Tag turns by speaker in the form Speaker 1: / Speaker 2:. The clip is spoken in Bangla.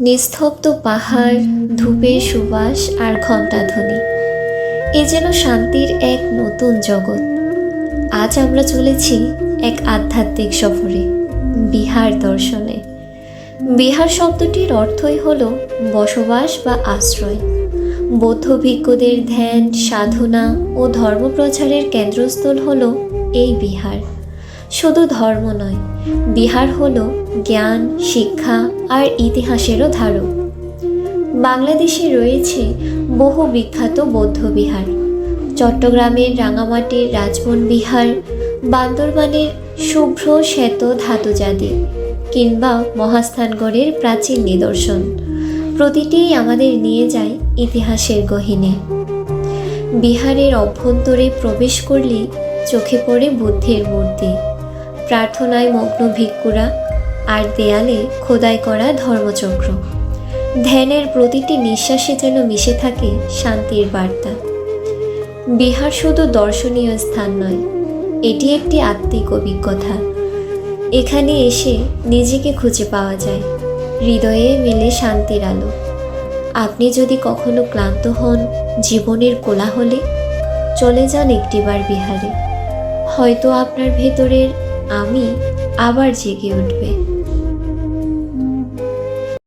Speaker 1: নিস্তব্ধ পাহাড়, ধূপের সুবাস আর ঘণ্টাধ্বনি। এ যেন শান্তির এক নতুন জগৎ। আজ আমরা চলেছি এক আধ্যাত্মিক সফরে, বিহার দর্শনে। বিহার শব্দটির অর্থই হল বসবাস বা আশ্রয়। বৌদ্ধ ভিক্ষুদের ধ্যান, সাধনা ও ধর্মপ্রচারের কেন্দ্রস্থল হল এই বিহার। শুধু ধর্ম নয়, বিহার হল জ্ঞান, শিক্ষা আর ইতিহাসেরও ধারক। বাংলাদেশে রয়েছে বহু বিখ্যাত বৌদ্ধ বিহার। চট্টগ্রামের রাঙামাটির রাজবন বিহার, বান্দরবানের শুভ্র শ্বেত ধাতুজাদি কিংবা মহাস্থানগড়ের প্রাচীন নিদর্শন। প্রতিটিই আমাদের নিয়ে যায় ইতিহাসের গহিনে। বিহারের অভ্যন্তরে প্রবেশ করলে চোখে পড়ে বুদ্ধের মূর্তি। প্রার্থনায় মগ্ন ভিক্ষুরা আর দেয়ালে খোদাই করা ধর্মচক্র। ধ্যানের প্রতিটি নিঃশ্বাসে যেন মিশে থাকে শান্তির বার্তা। বিহার শুধু দর্শনীয় স্থান নয়, এটি একটি আত্মিক অভিজ্ঞতা। এখানে এসে নিজেকে খুঁজে পাওয়া যায়, হৃদয়ে মেলে শান্তির আলো। আপনি যদি কখনো ক্লান্ত হন, জীবনের কোলাহলে, চলে যান একটিবার বিহারে। হয়তো আপনার ভেতরের আমি আবার জেগে উঠবে।